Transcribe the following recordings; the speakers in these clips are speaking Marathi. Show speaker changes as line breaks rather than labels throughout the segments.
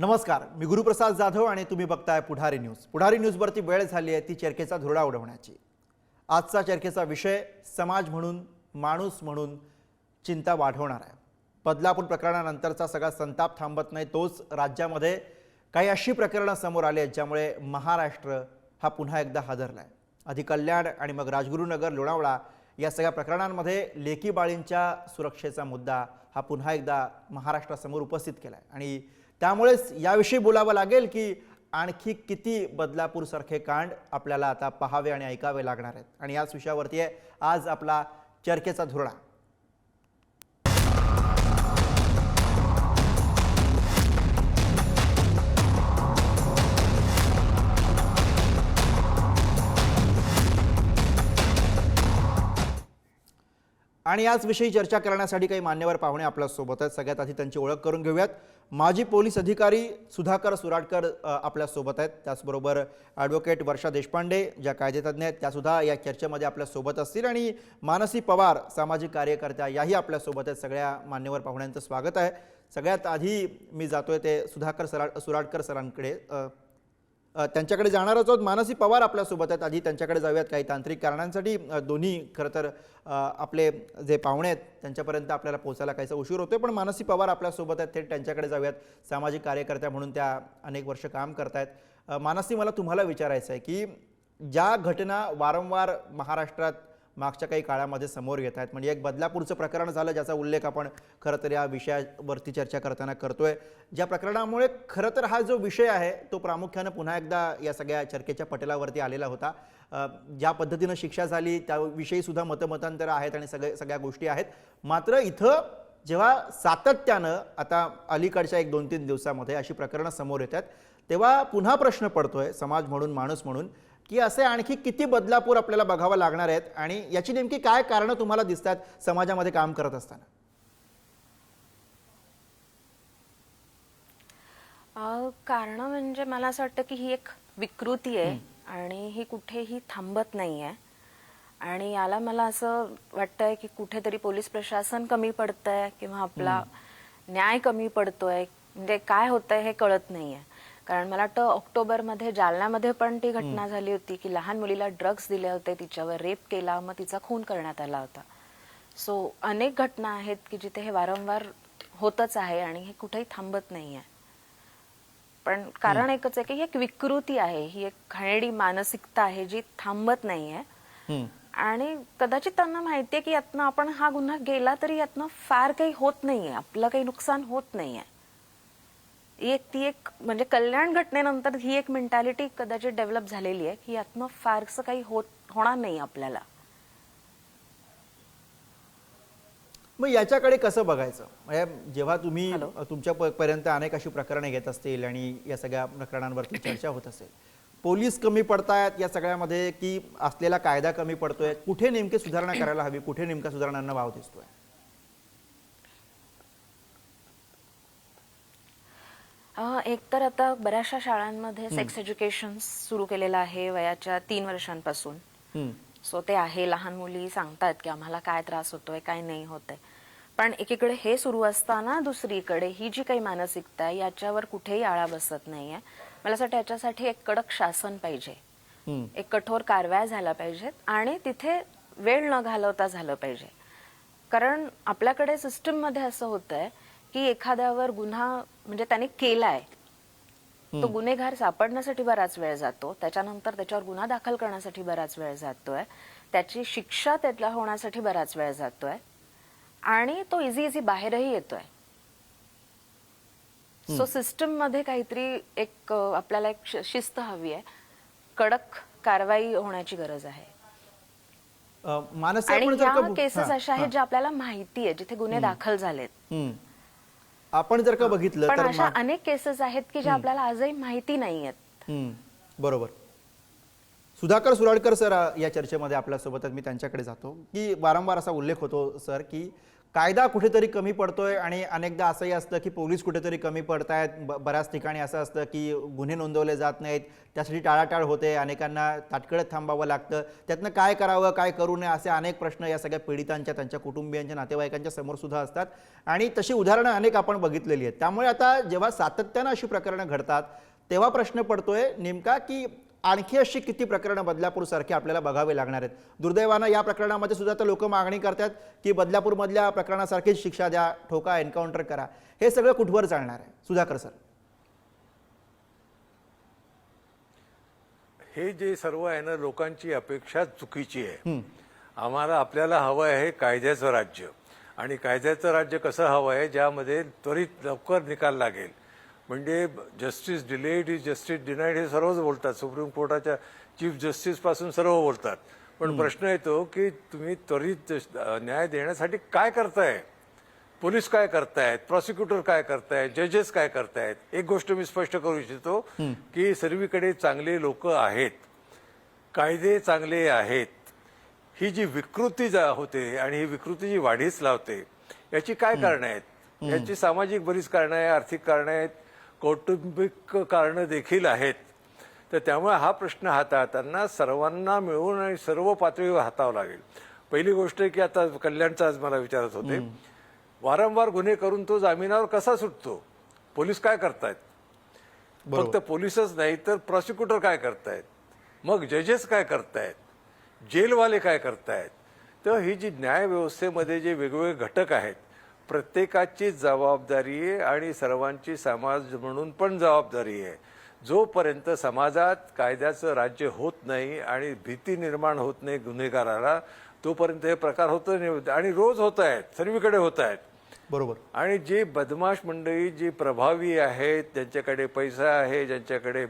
नमस्कार मी गुरुप्रसाद जाधव आणि तुम्ही बघताय पुढारी न्यूज. पुढारी न्यूजवरती वेळ झाली आहे ती चर्चेचा धुरडा उडवण्याची. आजचा चर्चेचा विषय समाज म्हणून माणूस म्हणून चिंता वाढवणार आहे. बदलापूर प्रकरणानंतरचा सगळा संताप थांबत नाही तोच राज्यामध्ये काही अशी प्रकरणं समोर आली आहेत ज्यामुळे महाराष्ट्र हा पुन्हा एकदा हादरला आहे आधी कल्याण आणि मग राजगुरुनगर लोणावळा या सगळ्या प्रकरणांमध्ये लेकी बाळींच्या सुरक्षेचा मुद्दा हा पुन्हा एकदा महाराष्ट्रासमोर उपस्थित केला आहे आणि त्यामुळेच याविषयी बोलावं लागेल की आणखी किती बदलापूरसारखे कांड आपल्याला आता पाहावे आणि ऐकावे लागणार आहेत. आणि याच विषयावरती आहे आज आपला चर्चेचा धुरळा. आणि याचविषयी चर्चा करण्यासाठी काही मान्यवर पाहुणे आपल्यासोबत आहेत. सगळ्यात आधी त्यांची ओळख करून घेऊयात. माजी पोलीस अधिकारी सुधाकर सुराटकर आपल्यासोबत आहेत. त्याचबरोबर ॲडव्होकेट वर्षा देशपांडे ज्या कायदेतज्ञ आहेत त्यासुद्धा या चर्चेमध्ये आपल्यासोबत असतील. आणि मानसी पवार सामाजिक कार्यकर्त्या याही आपल्यासोबत आहेत. सगळ्या मान्यवर पाहुण्यांचं स्वागत आहे. सगळ्यात आधी मी जातोय ते सुधाकर सरा सुराटकर सरांकडे. त्यांच्याकडे जाणारच आहोत मानसी पवार आपल्यासोबत आहेत आधी त्यांच्याकडे जाऊयात काही तांत्रिक कारणांसाठी. दोन्ही खरं तर आपले जे पाहुणे आहेत त्यांच्यापर्यंत आपल्याला पोहोचायला काहीसा उशीर होतोय पण मानसी पवार आपल्यासोबत आहेत थेट त्यांच्याकडे जाऊयात. सामाजिक कार्यकर्त्या म्हणून त्या अनेक वर्ष काम करतायत. मानसी मला तुम्हाला विचारायचं आहे की ज्या घटना वारंवार महाराष्ट्रात मागच्या काही काळामध्ये समोर येत आहेत. म्हणजे एक बदलापूरचं प्रकरण झालं ज्याचा उल्लेख आपण खरं तर या विषयावरती चर्चा करताना करतोय. ज्या प्रकरणामुळे खरं तर हा जो विषय आहे तो प्रामुख्यानं पुन्हा एकदा या सगळ्या चर्चेच्या पटलावरती आलेला होता. ज्या पद्धतीनं शिक्षा झाली त्याविषयी सुद्धा मतमतांतर आहेत आणि सगळे सगळ्या गोष्टी आहेत. मात्र इथं जेव्हा सातत्यानं आता अलीकडच्या एक दोन तीन दिवसामध्ये अशी प्रकरणं समोर येतात तेव्हा पुन्हा प्रश्न पडतोय समाज म्हणून माणूस म्हणून. की असे आणखी किती बदलापूर आपल्याला बघावं लागणार आहेत? आणि याची नेमकी काय कारणं तुम्हाला दिसतात समाजामध्ये काम करत असताना?
कारण म्हणजे मला असं वाटतं की ही एक विकृती आहे आणि ही कुठेही थांबत नाही आहे आणि याला मला असं वाटतंय की कुठेतरी पोलीस प्रशासन कमी पडतंय किंवा आपला न्याय कमी पडतोय. म्हणजे काय होतंय हे कळत नाहीये. कारण मला वाटतं ऑक्टोबरमध्ये जालन्यामध्ये पण ती घटना झाली होती की लहान मुलीला ड्रग्ज दिले होते तिच्यावर रेप केला मग तिचा खून करण्यात आला होता. सो अनेक घटना आहेत की जिथे हे वारंवार होतच आहे आणि हे कुठेही थांबत नाहीये. पण कारण एकच आहे की ही एक विकृती आहे ही एक घाणेरडी मानसिकता आहे जी थांबत नाहीये.
हम्म.
आणि कदाचित त्यांना माहितीये की यातनं आपण हा गुन्हा गेला तरी यातनं फार काही होत नाहीये आपलं काही नुकसान होत नाहीये. एक ती एक म्हणजे कल्याण घटनेनंतर ही एक मेंटॅलिटी कदाचित डेव्हलप झालेली आहे की यातनं फारसं काही होत होणार नाही आपल्याला.
मग याच्याकडे कसं बघायचं? म्हणजे जेव्हा तुम्ही. तुमच्या पर्यंत अनेक अशी प्रकरणं घेत असतील आणि या सगळ्या प्रकरणांवरती चर्चा होत असेल पोलीस कमी पडतायत या सगळ्यामध्ये की असलेला कायदा कमी पडतोय? कुठे नेमके सुधारणा करायला हवी? कुठे नेमक्या सुधारणांना वाव दिसतोय?
अ, एक तर आता बऱ्याचशा शाळांमध्ये सेक्स एज्युकेशन सुरू केलेलं आहे वयाच्या तीन वर्षांपासून.
हम्म.
सो ते आहे. लहान मुली सांगतात की आम्हाला काय त्रास होतोय काय नाही होतंय. पण एकीकडे हे सुरू असताना दुसरीकडे ही जी काही मानसिकता आहे याच्यावर कुठेही आळा बसत नाहीये. मला असं वाटतं याच्यासाठी एक कडक शासन पाहिजे.
हम्म.
एक कठोर कारवाया झाल्या पाहिजेत आणि तिथे वेळ न घालवता झालं पाहिजे. कारण आपल्याकडे सिस्टममध्ये असं होतंय की एखाद्यावर गुन्हा म्हणजे त्याने केलाय तो गुन्हेगार सापडण्यासाठी बराच वेळ जातो त्याच्यानंतर त्याच्यावर गुन्हा दाखल करण्यासाठी बराच वेळ जातोय त्याची शिक्षा त्याला होण्यासाठी बराच वेळ जातोय आणि तो इझी इझी बाहेरही येतोय. सो सिस्टममध्ये काहीतरी एक आपल्याला एक शिस्त हवी आहे. कडक कारवाई होण्याची गरज आहे. आणि केसेस अशा आहेत. ज्या आपल्याला माहिती आहे जिथे गुन्हे दाखल झालेत.
आपण जर का बघितलं
पण
तर
अशा
मा-
अनेक केसेस आहेत की ज्या आपल्याला आजही माहिती नाही आहेत.
हम्म, बरोबर. सुधाकर सुराडकर सर या चर्चेमध्ये आपल्यासोबत आहेत मी त्यांच्याकडे जातो की वारंवार असा उल्लेख होतो सर की कायदा कुठेतरी कमी पडतोय आणि अनेकदा असंही असतं की पोलीस कुठेतरी कमी पडत आहेत ब बऱ्याच ठिकाणी असं असतं की गुन्हे नोंदवले जात नाहीत. त्यासाठी टाळाटाळ होते अनेकांना ताटकळत थांबावं लागतं. त्यातनं काय करावं काय करू नये असे अनेक प्रश्न या सगळ्या पीडितांच्या त्यांच्या कुटुंबियांच्या नातेवाईकांच्या समोर सुद्धा असतात. आणि तशी उदाहरणं अनेक आपण बघितलेली आहेत. त्यामुळे आता जेव्हा सातत्यानं अशी प्रकरणं घडतात तेव्हा प्रश्न पडतोय नेमका की आणखी अशी किती प्रकरणं बदलापूरसारखी आपल्याला बघावे लागणार आहेत? दुर्दैवानं या प्रकरणामध्ये सुद्धा तर लोक मागणी करतात की बदलापूरमधल्या प्रकरणासारखीच शिक्षा द्या ठोका एन्काउंटर करा. हे सगळं कुठवर चालणार आहे? सुधाकर सर.
हे जे सर्व आहे ना लोकांची अपेक्षा चुकीची आहे. आम्हाला आपल्याला हवं आहे कायद्याचं राज्य. आणि कायद्याचं राज्य कसं हवं आहे ज्यामध्ये त्वरित लवकर निकाल लागेल. म्हणजे justice delayed is justice denied हे सर्वच बोलतात. सुप्रीम कोर्टाच्या चीफ जस्टिसपासून सर्व बोलतात. पण प्रश्न येतो की तुम्ही त्वरित न्याय देण्यासाठी काय करताय? पोलीस काय करतायत प्रॉसिक्युटर काय करतायत जजेस काय करतायत? एक गोष्ट मी स्पष्ट करू इच्छितो की सर्वीकडे चांगले लोक आहेत. कायदे चांगले आहेत. ही जी विकृती होते आणि ही विकृती जी वाढीस लावते याची काय कारणं आहेत? याची सामाजिक बरीच कारणं आहे आर्थिक कारणं आहेत कौटुंबिक कारणं देखील आहेत. तर त्यामुळे हा प्रश्न हाताळताना सर्वांना मिळून आणि सर्व पातळीवर हातावं लागेल. पहिली गोष्ट आहे की आता कल्याणचं आज मला विचारत होते. वारंवार गुन्हे करून तो जामिनावर कसा सुटतो? पोलीस काय करतायत? फक्त पोलीसच नाही तर प्रॉसिक्युटर काय करतायत? मग जजेस काय करतायत? जेलवाले काय करतायत? तर ही जी न्याय व्यवस्थेमध्ये जे वेगवेगळे घटक आहेत प्रत्येकाची जबाबदारी आहे आणि सर्वांची समाज म्हणून पण जबाबदारी आहे. जोपर्यंत समाजात कायद्याचं राज्य होत नाही आणि भीती निर्माण होत नाही गुन्हेगाराला तोपर्यंत हे प्रकार होत नाही. आणि रोज होत आहेत सर्वीकडे होत आहेत.
बरोबर.
आणि जे बदमाश मंडळी जी प्रभावी आहेत ज्यांच्याकडे पैसा आहे ज्यांच्याकडे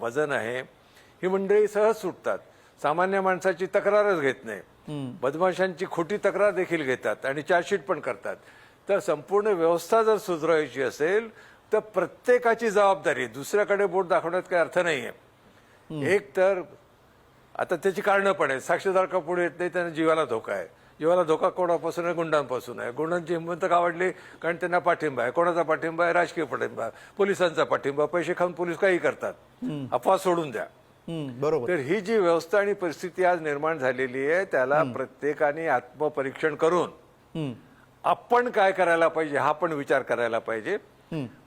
वजन आहे ही मंडळी सहज सुटतात. सामान्य माणसाची तक्रारच घेत नाही. बदमाशांची खोटी तक्रार देखील घेतात आणि चार्जशीट पण करतात. तर संपूर्ण व्यवस्था जर सुधारायची असेल तर प्रत्येकाची जबाबदारी. दुसऱ्याकडे बोट दाखवण्यात काही अर्थ नाहीये. एक तर आता त्याची कारणं पण आहेत. साक्षीदार का पुढे येत नाही त्यांना जीवाला धोका आहे. जीवाला धोका कोणापासून आहे? गुंडांपासून आहे. गुंडांची हिंमत का वाढली कारण त्यांना पाठिंबा आहे. कोणाचा पाठिंबा आहे? राजकीय पाठिंबा पोलिसांचा पाठिंबा पैसे खाऊन पोलीस काही करतात. अफवा सोडून द्या.
बरोबर.
तर ही जी व्यवस्था आणि परिस्थिती आज निर्माण झालेली आहे त्याला प्रत्येकाने आत्मपरीक्षण करून आपण काय करायला पाहिजे हा पण विचार करायला पाहिजे.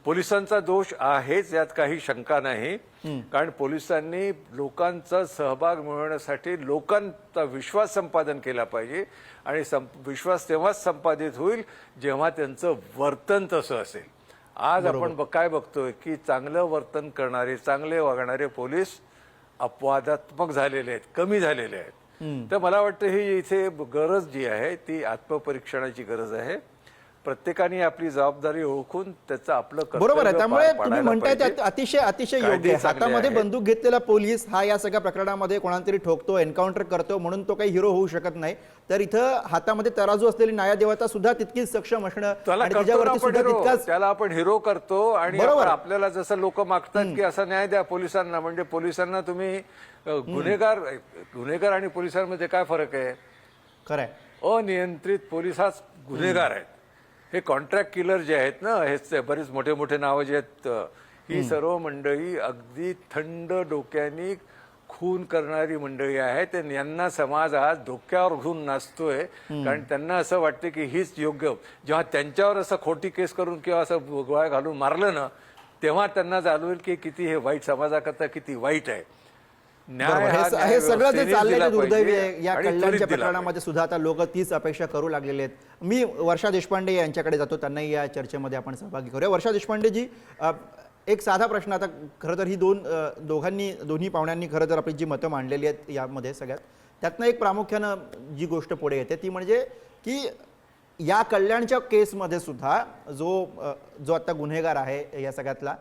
पोलिसांचा दोष आहेच यात काही शंका नाही. कारण पोलिसांनी लोकांचा सहभाग मिळवण्यासाठी लोकांचा विश्वास संपादन केला पाहिजे. आणि विश्वास तेव्हाच संपादित होईल जेव्हा त्यांचं वर्तन तसं असेल. आज आपण काय बघतोय की चांगलं वर्तन करणारे चांगले वागणारे पोलीस अपवादात्मक झालेले आहेत कमी झालेले आहेत. तर मला वाटतं ही इथे गरज जी आहे ती आत्मपरीक्षणाची गरज आहे. प्रत्येकाने आपली जबाबदारी ओळखून त्याचं आपलं
बरोबर आहे. त्यामुळे तुम्ही म्हणताय ते. अतिशय अतिशय योग्य हातामध्ये. बंदूक घेतलेला पोलीस हा या सगळ्या प्रकरणामध्ये कोणाला तरी ठोकतो एन्काउंटर करतो म्हणून तो काही हिरो होऊ शकत नाही. तर इथं हातामध्ये तराजू असलेली न्यायदेवता सुद्धा तितकीच सक्षम असणं
त्याला आपण
सुद्धा
हिरो
तितकाच
त्याला आपण हिरो करतो आणि आपल्याला जसं लोक मागतात की असा न्याय द्या पोलिसांना. म्हणजे पोलिसांना तुम्ही गुन्हेगार गुन्हेगार आणि पोलिसांमध्ये काय फरक आहे?
खरंय.
अनियंत्रित पोलीस हाच गुन्हेगार आहेत हे कॉन्ट्रॅक्ट किलर जे आहेत ना ते बरेच मोठे मोठे नावं जे आहेत ही सर्व मंडळी अगदी थंड डोक्यानी खून करणारी मंडळी आहेत. यांना समाज आज डोक्यावर घेऊन नाचतोय. कारण त्यांना असं वाटतं की हीच योग्य. जेव्हा त्यांच्यावर असं खोटी केस करून किंवा असं गोळ्या घालून मारलं ना तेव्हा त्यांना जाणवेल की किती हे वाईट समाजाकरता किती वाईट आहे. हा
सगळं जे चाललंय दुर्दैवी आहे या कल्याणच्या प्रकरणामध्ये सुद्धा आता लोक तीच अपेक्षा करू लागलेले आहेत. मी वर्षा देशपांडे यांच्याकडे जातो त्यांनाही या चर्चेमध्ये आपण सहभागी करूया. वर्षा देशपांडेजी एक साधा प्रश्न आता खरं तर ही दोन दोघांनी दोन्ही पाहुण्यांनी खरं तर आपली जी मतं मांडलेली आहेत यामध्ये सगळ्यात त्यातनं एक प्रामुख्यानं जी गोष्ट पुढे येते ती म्हणजे की या कल्याणच्या केसमध्ये सुद्धा जो जो आता गुन्हेगार आहे या सगळ्यातला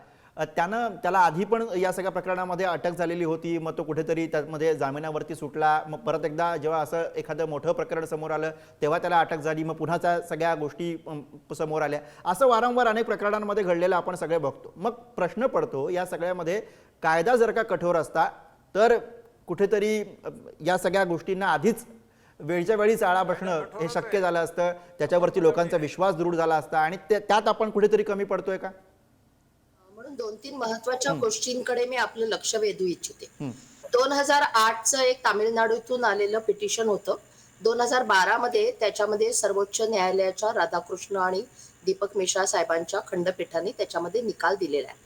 त्यानं त्याला आधी पण या सगळ्या प्रकरणामध्ये अटक झालेली होती. मग तो कुठेतरी त्यामध्ये जामिनावरती सुटला. मग परत एकदा जेव्हा असं एखादं मोठं प्रकरण समोर आलं तेव्हा त्याला अटक झाली. मग पुन्हा त्या सगळ्या गोष्टी समोर आल्या. असं वारंवार अनेक प्रकरणांमध्ये घडलेलं आपण सगळे बघतो. मग प्रश्न पडतो या सगळ्यामध्ये कायदा जर का कठोर असता तर कुठेतरी या सगळ्या गोष्टींना आधीच वेळच्या वेळी आळा बसणं हे शक्य झालं असतं. त्याच्यावरती लोकांचा विश्वास दृढ झाला असता आणि ते- त्यात आपण कुठेतरी कमी पडतोय का?
म्हणून दोन तीन महत्त्वाच्या गोष्टींकडे मी आपलं लक्ष वेधू इच्छिते. दोन हजार आठचं एक तामिळनाडूतून आलेलं पिटिशन होतं. दोन हजार बारा मध्ये त्याच्यामध्ये सर्वोच्च न्यायालयाच्या राधाकृष्ण आणि दीपक मिश्रा साहेबांच्या खंडपीठाने त्याच्यामध्ये निकाल दिलेला आहे.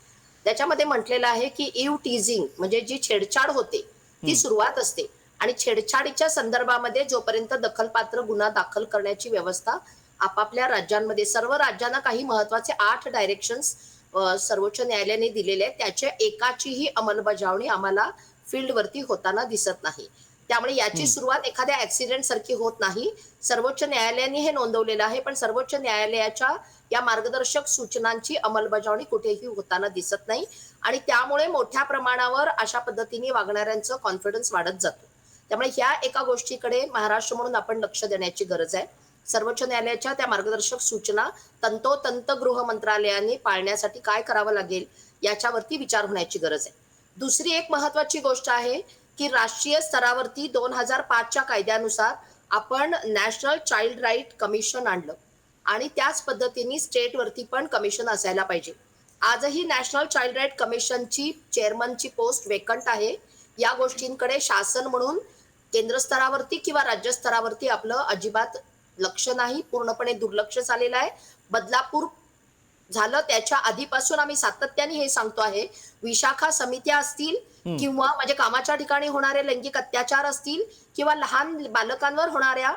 त्याच्यामध्ये म्हटलेलं आहे की इव टीझिंग म्हणजे जी छेडछाड होते ती सुरुवात असते. आणि छेडछाडीच्या संदर्भामध्ये जोपर्यंत दखलपात्र गुन्हा दाखल करण्याची व्यवस्था आपापल्या राज्यांमध्ये सर्व राज्यांना काही महत्त्वाचे आठ डायरेक्शन्स सर्वोच्च न्यायालयाने दिलेले आहेत. त्याच्या एकाचीही अंमलबजावणी आम्हाला फील्डवरती होताना दिसत नाही. त्यामुळे याची सुरुवात एखाद्या ऍक्सिडेंट सारखी होत नाही. सर्वोच्च न्यायालयाने हे नोंदवलेलं आहे पण सर्वोच्च न्यायालयाच्या या मार्गदर्शक सूचनांची अंमलबजावणी कुठेही होताना दिसत नाही. आणि त्यामुळे मोठ्या प्रमाणावर अशा पद्धतीने वागणाऱ्यांचं कॉन्फिडन्स वाढत जातो. त्यामुळे ह्या एका गोष्टीकडे महाराष्ट्र म्हणून आपण लक्ष देण्याची गरज आहे. सर्वोच्च न्यायालयाच्या त्या मार्गदर्शक सूचना तंतोतंत गृह मंत्रालयाने पाळण्यासाठी काय करावं लागेल याच्यावरती विचार होण्याची गरज आहे. दुसरी एक महत्वाची गोष्ट आहे की राष्ट्रीय स्तरावरती दोन हजार पाचच्या कायद्यानुसार आपण नॅशनल चाइल्ड राईट कमिशन आणलं आणि त्याच पद्धतीने स्टेटवरती पण कमिशन असायला पाहिजे. आजही नॅशनल चाइल्ड राईट कमिशनची चेअरमनची पोस्ट वेकंट आहे. या गोष्टींकडे शासन म्हणून केंद्र स्तरावरती किंवा राज्य स्तरावरती आपलं अजिबात लक्ष नाही पूर्णपणे दुर्लक्ष झालेलं आहे. बदलापूर झालं त्याच्या आधीपासून आम्ही सातत्याने हे सांगतो आहे. विशाखा समित्या असतील किंवा म्हणजे कामाच्या ठिकाणी होणारे लैंगिक अत्याचार असतील किंवा लहान बालकांवर होणाऱ्या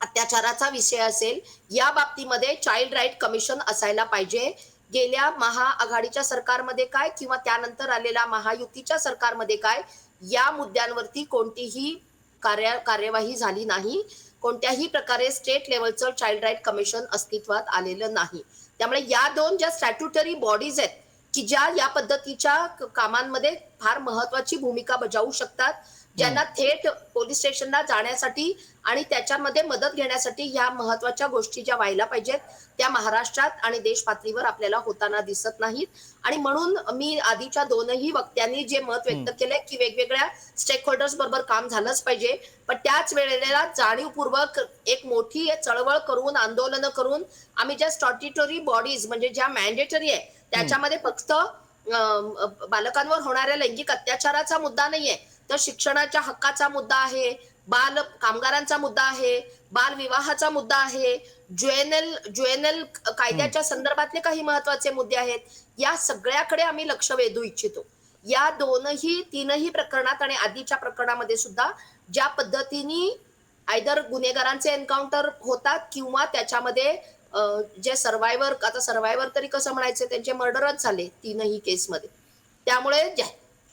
अत्याचाराचा विषय असेल या बाबतीमध्ये चाइल्ड राईट कमिशन असायला पाहिजे. गेल्या महाआघाडीच्या सरकारमध्ये काय किंवा त्यानंतर आलेल्या महायुतीच्या सरकारमध्ये काय या मुद्द्यांवरती कोणतीही कार्य कार्यवाही झाली नाही. कोणत्याही प्रकारे स्टेट लेवलचं चाइल्ड राईट कमिशन अस्तित्वात आलेलं नाही. त्यामुळे या दोन ज्या स्टॅट्युटरी बॉडीज आहेत की ज्या या पद्धतीच्या कामांमध्ये फार महत्वाची भूमिका बजावू शकतात ज्यांना थेट पोलीस स्टेशनला जाण्यासाठी आणि त्याच्यामध्ये मदत घेण्यासाठी ह्या महत्त्वाच्या गोष्टी ज्या व्हायला पाहिजेत त्या महाराष्ट्रात आणि देश पातळीवर आपल्याला होताना दिसत नाहीत. आणि म्हणून मी आधीच्या दोनही वक्त्यांनी जे मत व्यक्त केले की वेगवेगळ्या स्टेक होल्डर्स बरोबर काम झालंच पाहिजे. पण त्याच वेळेला जाणीवपूर्वक एक मोठी चळवळ करून आंदोलनं करून आम्ही ज्या स्टॉट्युटरी बॉडीज म्हणजे ज्या मॅन्डेटरी आहे त्याच्यामध्ये फक्त बालकांवर होणाऱ्या लैंगिक अत्याचाराचा मुद्दा नाहीये. तर शिक्षणाच्या हक्काचा मुद्दा आहे बाल कामगारांचा मुद्दा आहे बाल विवाहाचा मुद्दा आहे ज्युएनएल ज्युएनएल कायद्याच्या संदर्भातले काही महत्त्वाचे मुद्दे आहेत या सगळ्याकडे आम्ही लक्ष वेधू इच्छितो. या दोनही तीनही प्रकरणात आणि आधीच्या प्रकरणामध्ये सुद्धा ज्या पद्धतीने आयदर गुन्हेगारांचे एन्काउंटर होतात किंवा त्याच्यामध्ये जे सर्वायव्हर आता सर्वायव्हर तरी कसं म्हणायचं त्यांचे मर्डरच झाले तीनही केसमध्ये. त्यामुळे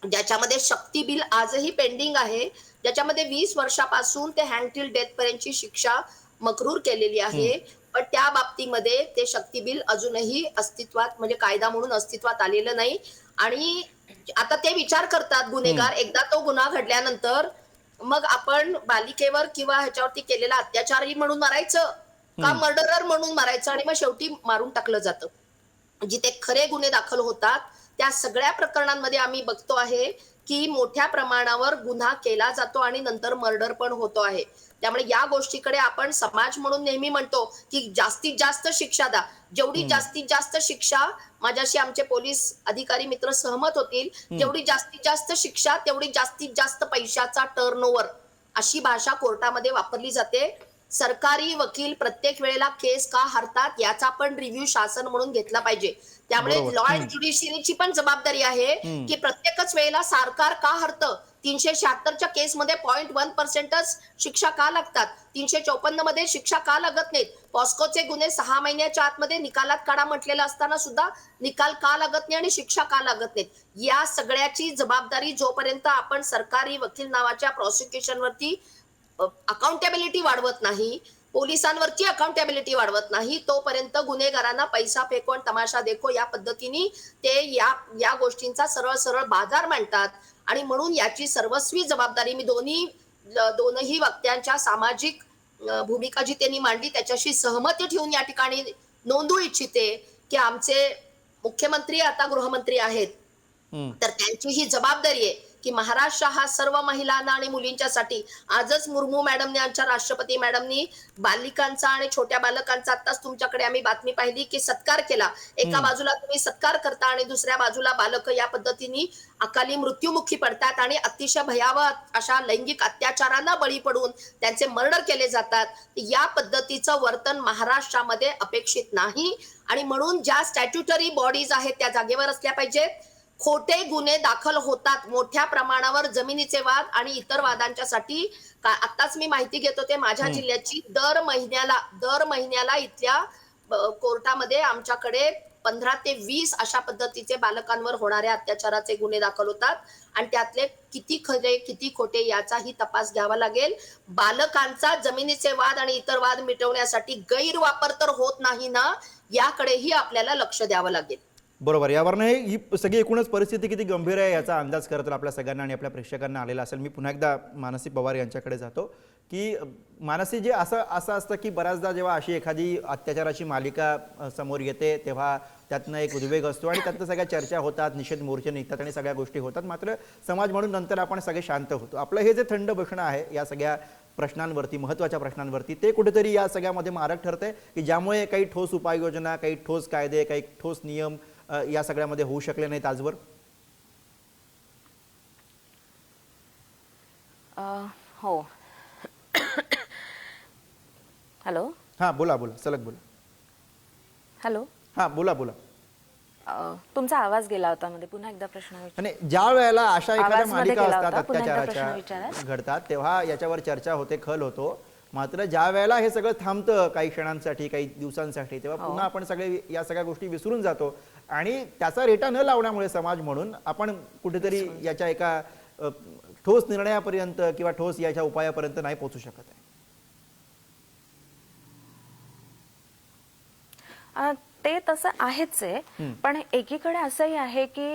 ज्याच्यामध्ये शक्ती बिल आजही पेंडिंग आहे. ज्याच्यामध्ये वीस वर्षापासून ते हँग टिल डेथ पर्यंतची शिक्षा मकरूर केलेली आहे. पण त्या बाबतीमध्ये ते शक्ती बिल अजूनही अस्तित्वात म्हणजे कायदा म्हणून अस्तित्वात आलेलं नाही. आणि आता ते विचार करतात गुन्हेगार. एकदा तो गुन्हा घडल्यानंतर मग आपण बालिकेवर किंवा ह्याच्यावरती केलेला अत्याचारही म्हणून मारायचं का मर्डरर म्हणून मारायचं? आणि मग शेवटी मारून टाकलं जातं. जिथे खरे गुन्हे दाखल होतात त्या सगळ्या प्रकरणांमध्ये आम्ही बघतो आहे की मोठ्या प्रमाणावर गुन्हा केला जातो आणि नंतर मर्डर पण होतो आहे. त्यामुळे या गोष्टीकडे आपण समाज म्हणून नेहमी म्हणतो की जास्तीत जास्त शिक्षा द्या. जेवढी जास्तीत जास्त शिक्षा माझ्याशी आमचे पोलीस अधिकारी मित्र सहमत होतील जेवढी जास्तीत जास्त शिक्षा तेवढी जास्तीत जास्त पैशाचा टर्न अशी भाषा कोर्टामध्ये वापरली जाते. सरकारी वकील प्रत्येक वेळेला केस का हरतात याचा पण रिव्ह्यू शासन म्हणून घेतला पाहिजे. त्यामुळे. लॉ अँड ज्युडिशियरीची पण जबाबदारी आहे की प्रत्येकच वेळेला सरकार का हरतं? तीनशे शहात्तरच्या केसमध्ये पॉईंट वन पर्सेंटच शिक्षा का लागतात? तीनशे चौपन्नमध्ये शिक्षा का लागत नाहीत? पॉस्कोचे गुन्हे सहा महिन्याच्या आतमध्ये निकालात काढा म्हटलेलं असताना सुद्धा निकाल का लागत नाही आणि शिक्षा का लागत नाहीत? या सगळ्याची जबाबदारी जोपर्यंत आपण सरकारी वकील नावाच्या प्रॉसिक्युशन वरती अकाउंटेबिलिटी वाढवत नाही पोलिसांवरची अकाउंटेबिलिटी वाढवत नाही तोपर्यंत गुन्हेगारांना पैसा फेको आणि तमाशा देखो या पद्धतीने ते या या गोष्टींचा सरळ सरळ बाजार मांडतात. आणि म्हणून याची सर्वस्वी जबाबदारी मी दोन्ही दोनही वक्त्यांच्या सामाजिक भूमिका जी त्यांनी मांडली त्याच्याशी सहमती ठेवून या ठिकाणी नोंदवू इच्छिते की आमचे मुख्यमंत्री आता गृहमंत्री आहेत. तर त्यांची ही जबाबदारी आहे. की महाराष्ट्र हा सर्व महिलांना आणि मुलींच्यासाठी आजच मुर्मू मॅडमने आमच्या राष्ट्रपती मॅडमनी बालिकांचा आणि छोट्या बालकांचा आताच तुमच्याकडे आम्ही बातमी पाहिली की सत्कार केला. एका बाजूला तुम्ही सत्कार करता आणि दुसऱ्या बाजूला बालक या पद्धतीने अकाली मृत्युमुखी पडतात आणि अतिशय भयावह अशा लैंगिक अत्याचारांना बळी पडून त्यांचे मर्डर केले जातात. या पद्धतीचं वर्तन महाराष्ट्रामध्ये अपेक्षित नाही. आणि म्हणून ज्या स्टॅट्युटरी बॉडीज आहेत त्या जागेवर असल्या पाहिजेत. खोटे गुन्हे दाखल होतात. मोठ्या प्रमाणावर जमिनीचे वाद आणि इतर वादांच्यासाठी का- आताच मी माहिती घेत होते माझ्या जिल्ह्याची. दर महिन्याला दर महिन्याला इथल्या कोर्टामध्ये आमच्याकडे पंधरा ते वीस अशा पद्धतीचे बालकांवर होणाऱ्या अत्याचाराचे गुन्हे दाखल होतात. आणि त्यातले किती खरे किती खोटे याचाही तपास घ्यावा लागेल. बालकांचा जमिनीचे वाद आणि इतर वाद मिटवण्यासाठी गैरवापर तर होत नाही ना याकडेही आपल्याला लक्ष द्यावं लागेल.
बरोबर. यावरनं हे ही सगळी एकूणच परिस्थिती किती गंभीर आहे याचा अंदाज खरं तर आपल्या सगळ्यांना आणि आपल्या प्रेक्षकांना आलेला असेल. मी पुन्हा एकदा मानसी पवार यांच्याकडे जातो की मानसी जे असं असं असतं की बऱ्याचदा जेव्हा अशी एखादी अत्याचाराची मालिका समोर येते तेव्हा त्यातनं एक उद्वेग असतो आणि त्यातनं सगळ्या चर्चा होतात निषेध मोर्चे निघतात आणि सगळ्या गोष्टी होतात. मात्र समाज म्हणून नंतर आपण सगळे शांत होतो. आपलं हे जे थंड बसणं आहे या सगळ्या प्रश्नांवरती महत्त्वाच्या प्रश्नांवरती ते कुठेतरी या सगळ्यामध्ये मारक ठरते की ज्यामुळे काही ठोस उपाययोजना काही ठोस कायदे काही ठोस नियम या सगळ्यामध्ये होऊ शकले नाहीत आजवर?
हो. हॅलो?
हां बोला बोला. सलग बोला.
हॅलो?
हां बोला बोला.
तुमचा आवाज गेला होता मध्ये पुन्हा एकदा प्रश्न
ज्या वेळेला अशा एखाद्या मालिका असतात अत्याचाराच्या. घडतात तेव्हा याच्यावर चर्चा होते खल होतो. मात्र ज्या वेळेला हे सगळं थांबतं काही क्षणांसाठी काही दिवसांसाठी तेव्हा
हो.
पुन्हा आपण सगळे या सगळ्या गोष्टी विसरून जातो. आणि त्याचा रेटा न लावण्यामुळे समाज म्हणून आपण कुठेतरी याच्या एका ठोस निर्णयापर्यंत किंवा ठोस याच्या उपायापर्यंत नाही पोहोचू शकत आहे.
ते तसं आहेच आहे पण एकीकडे असंही आहे की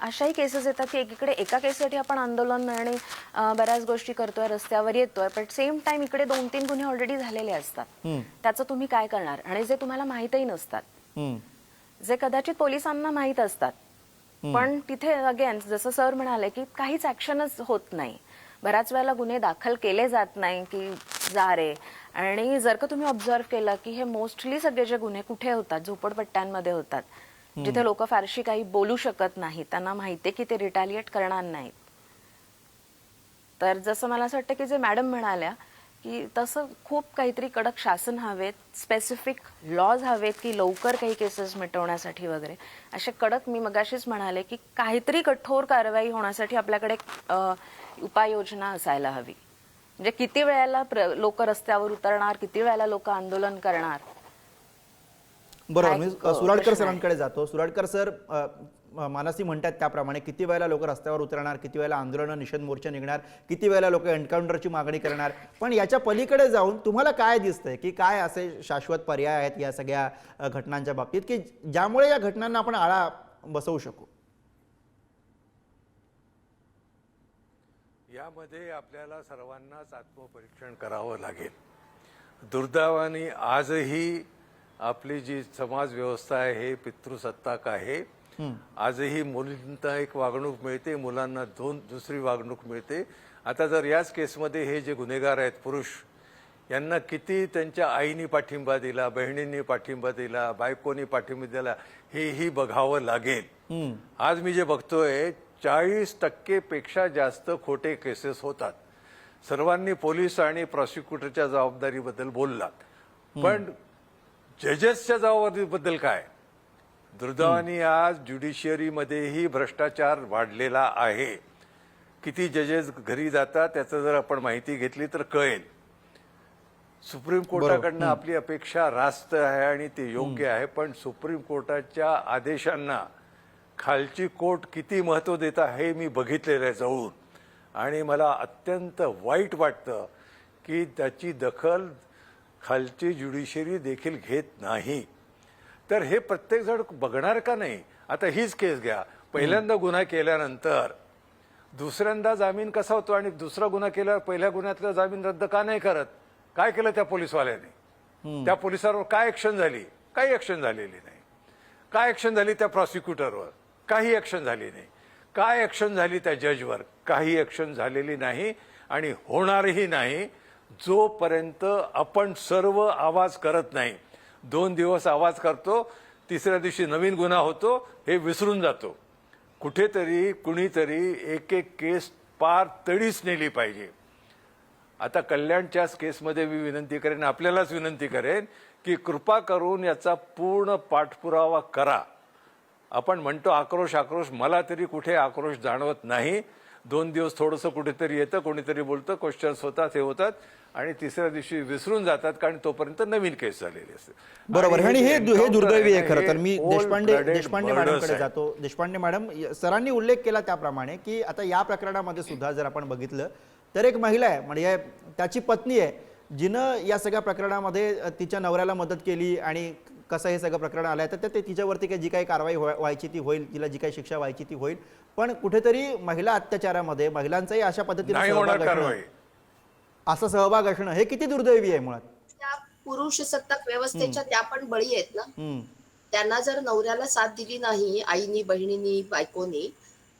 अशाही केसेस येतात की एकीकडे एका केससाठी आपण आंदोलन आणि बऱ्याच गोष्टी करतोय रस्त्यावर येतोय पण सेम टाइम इकडे दोन तीन गुन्हे ऑलरेडी झालेले असतात. त्याचं तुम्ही काय करणार? आणि जे तुम्हाला माहीतही नसतात. जे कदाचित पोलिसांना माहीत असतात. पण तिथे अगेन जसं सर म्हणाले की काहीच ऍक्शनच होत नाही. बऱ्याच वेळेला गुन्हे दाखल केले जात नाही की जा रे. आणि जर का तुम्ही ऑब्झर्व केलं की हे मोस्टली सगळे जे गुन्हे कुठे होतात? झोपडपट्ट्यांमध्ये होतात. जिथे लोक फारशी काही बोलू शकत नाहीत. त्यांना माहितीये की ते रिटॅलिएट करणार नाहीत. तर जसं मला असं वाटतं की जे मॅडम म्हणाल्या की तसं खूप काहीतरी कडक शासन हवेत स्पेसिफिक लॉज हवेत की लवकर काही केसेस मिटवण्यासाठी वगैरे. असे कडक मी मगाशीच म्हणाले की काहीतरी कठोर कारवाई होण्यासाठी आपल्याकडे उपाययोजना असायला हवी. म्हणजे किती वेळेला लोक रस्त्यावर उतरणार किती वेळेला लोक आंदोलन करणार?
बरोबर मी सुराडकर. सरांकडे जातो. सुराडकर सर मानसी म्हणतात त्याप्रमाणे किती वेळेला लोक रस्त्यावर उतरणार किती वेळेला आंदोलनं निषेध मोर्चे निघणार किती वेळेला लोक एन्काउंटरची मागणी करणार? पण याच्या पलीकडे जाऊन तुम्हाला काय दिसतंय? की काय असे शाश्वत पर्याय आहेत या सगळ्या घटनांच्या बाबतीत? की ज्यामुळे या घटनांना आपण आळा बसवू शकू?
यामध्ये आपल्याला सर्वांनाच आत्मपरीक्षण करावं लागेल. दुर्दैवाने आजही आपली जी समाज व्यवस्था आहे हे पितृसत्ताक आहे. आजही मुलींना एक वागणूक मिळते मुलांना दोन दुसरी वागणूक मिळते. आता जर याच केसमध्ये हे जे गुन्हेगार आहेत पुरुष यांना किती त्यांच्या आईनी पाठिंबा दिला बहिणींनी पाठिंबा दिला बायकोनी पाठिंबा दिला हेही बघावं लागेल. आज मी जे बघतोय चाळीस टक्केपेक्षा जास्त खोटे केसेस होतात. सर्वांनी पोलीस आणि प्रॉसिक्युटरच्या जबाबदारीबद्दल बोललात. पण जजेसच्या जबाबदारीबद्दल काय? दुर्दैवाने आज ज्युडिशियरीमध्येही भ्रष्टाचार वाढलेला आहे. किती जजेस घरी जातात त्याचं जर आपण माहिती घेतली तर कळेल. सुप्रीम कोर्टाकडनं आपली अपेक्षा रास्त आहे आणि ते योग्य आहे पण सुप्रीम कोर्टाच्या आदेशांना खालची कोर्ट किती महत्त्व देत आहे हे मी बघितलेलं आहे जवळून. आणि मला अत्यंत वाईट वाटतं की त्याची दखल खालची ज्युडिशियरी देखील घेत नाही. तर हे प्रत्येकजण बघणार का नाही? आता हीच केस घ्या. पहिल्यांदा गुन्हा केल्यानंतर दुसऱ्यांदा जामीन कसा होतो आणि दुसरा गुन्हा केल्यावर पहिल्या गुन्ह्यातला जामीन रद्द का नाही करत? काय केलं त्या पोलिसवाल्याने? त्या पोलिसावर काय ऍक्शन झाली? काही ऍक्शन झालेली नाही. काय ऍक्शन झाली त्या प्रॉसिक्युटरवर काही ऍक्शन झाली नाही. काय ॲक्शन झाली त्या जजवर काही ॲक्शन झालेली नाही आणि होणारही नाही जोपर्यंत आपण सर्व आवाज करत नाही. दोन दिवस आवाज करतो तिसऱ्या दिवशी नवीन गुन्हा होतो हे विसरून जातो. कुठेतरी कुणीतरी एक एक केस पार तडीच नेली पाहिजे. आता कल्याणच्याच केसमध्ये मी विनंती करेन आपल्यालाच विनंती करेन की कृपा करून याचा पूर्ण पाठपुरावा करा. आपण म्हणतो आक्रोश आक्रोश मला तरी कुठे आक्रोश जाणवत नाही. दोन दिवस थोडंसं कुठेतरी येतं कोणीतरी बोलतं क्वेश्चन्स होतात हे होतात आणि तिसऱ्या दिवशी विसरून जातात कारण तोपर्यंत नवीन केस झालेली असते.
बरोबर. आणि हे हे दुर्दैवी आहे खरं तर. मी देशपांडे देशपांडे मॅडमकडे. जातो. देशपांडे मॅडम सरांनी उल्लेख केला त्याप्रमाणे की आता या प्रकरणामध्ये सुद्धा जर आपण बघितलं तर एक महिला आहे. म्हणजे त्याची पत्नी आहे. जिनं या सगळ्या प्रकरणामध्ये तिच्या नवऱ्याला मदत केली आणि कसं हे सगळं प्रकरण आलंय तर ते तिच्यावरती काही जी काही कारवाई व्हाय- व्हायची ती होईल तिला जी काही शिक्षा व्हायची ती होईल. पण कुठेतरी महिला अत्याचारामध्ये महिलांचाही अशा पद्धतीने
नाही होणार
सहभाग असं सहभाग असणं हे किती दुर्दैवी आहे मुळात?
त्या पुरुष सत्ताक व्यवस्थेच्या त्या पण बळी आहेत ना. त्यांना जर नवऱ्याला साथ दिली नाही आईनी बहिणीनी बायकोनी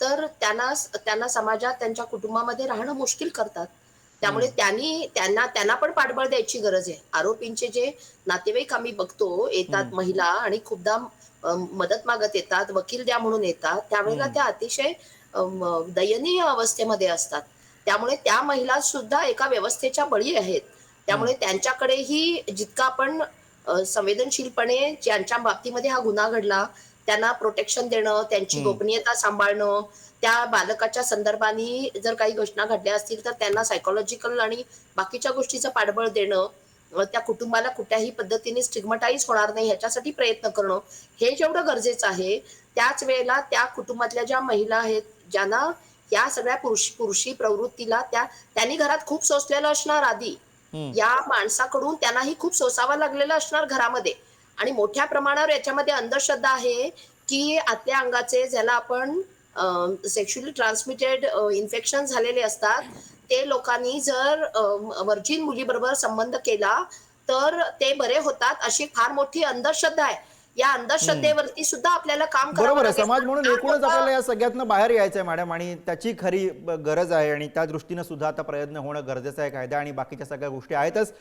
तर त्यांना त्यांना समाजात त्यांच्या कुटुंबामध्ये राहणं मुश्किल करतात. त्यामुळे त्यांनी त्यांना त्यांना पण पाठबळ द्यायची गरज आहे. आरोपींचे जे नातेवाईक आम्ही बघतो येतात महिला आणि खूपदा मदत मागत येतात वकील द्या म्हणून येतात. त्यावेळेला त्या अतिशय दयनीय अवस्थेमध्ये असतात. त्यामुळे त्या महिला सुद्धा एका व्यवस्थेच्या बळी आहेत. त्यामुळे त्यांच्याकडेही जितका आपण संवेदनशीलपणे ज्यांच्या बाबतीमध्ये हा गुन्हा घडला त्यांना प्रोटेक्शन देणं त्यांची गोपनीयता सांभाळणं त्या बालकाच्या संदर्भाने जर काही घटना घडल्या असतील तर त्यांना सायकोलॉजिकल आणि बाकीच्या गोष्टीचं पाठबळ देणं त्या कुटुंबाला कुठल्याही पद्धतीने स्टिग्मटाईज होणार नाही ह्याच्यासाठी प्रयत्न करणं हे जेवढं गरजेचं आहे त्याच वेळेला त्या कुटुंबातल्या ज्या महिला आहेत ज्यांना या सगळ्या पुरुष पुरुषी प्रवृत्तीला त्या त्यांनी घरात खूप सोसलेलं असणार आधी. या माणसाकडून त्यांनाही खूप सोसावं लागलेलं असणार घरामध्ये. आणि मोठ्या प्रमाणावर याच्यामध्ये अंधश्रद्धा आहे की आतल्या अंगाचे ज्याला आपण सेक्शुअली ट्रान्समिटेड इन्फेक्शन झालेले असतात ते लोकांनी जर वर्जिन मुलीबरोबर संबंध केला तर ते बरे होतात अशी फार मोठी अंधश्रद्धा आहे. या अंधश्रद्धेवरती सुद्धा आपल्याला काम
बरोबर. समाज म्हणून एकूणच आपल्याला या सगळ्यातनं बाहेर यायचं आहे मॅडम आणि त्याची खरी गरज आहे आणि त्या दृष्टीनं सुद्धा आता प्रयत्न होणं गरजेचं आहे कायदा आणि बाकीच्या सगळ्या गोष्टी आहेतच.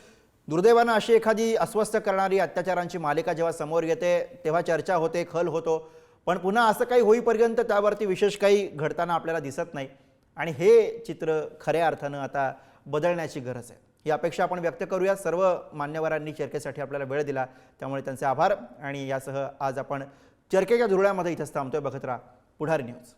दुर्दैवानं अशी एखादी अस्वस्थ करणारी अत्याचारांची मालिका जेव्हा समोर येते तेव्हा चर्चा होते खल होतो. पण पुन्हा असं काही होईपर्यंत त्यावरती विशेष काही घडताना आपल्याला दिसत नाही. आणि हे चित्र खऱ्या अर्थानं आता बदलण्याची गरज आहे. ही अपेक्षा आपण व्यक्त करूया. सर्व मान्यवरांनी चर्चेसाठी आपल्याला वेळ दिला. त्यामुळे त्यांचे आभार आणि यासह आज आपण चर्चेच्या धुरळ्यामध्ये इथंच थांबतोय. बघत राहा पुढारी न्यूज.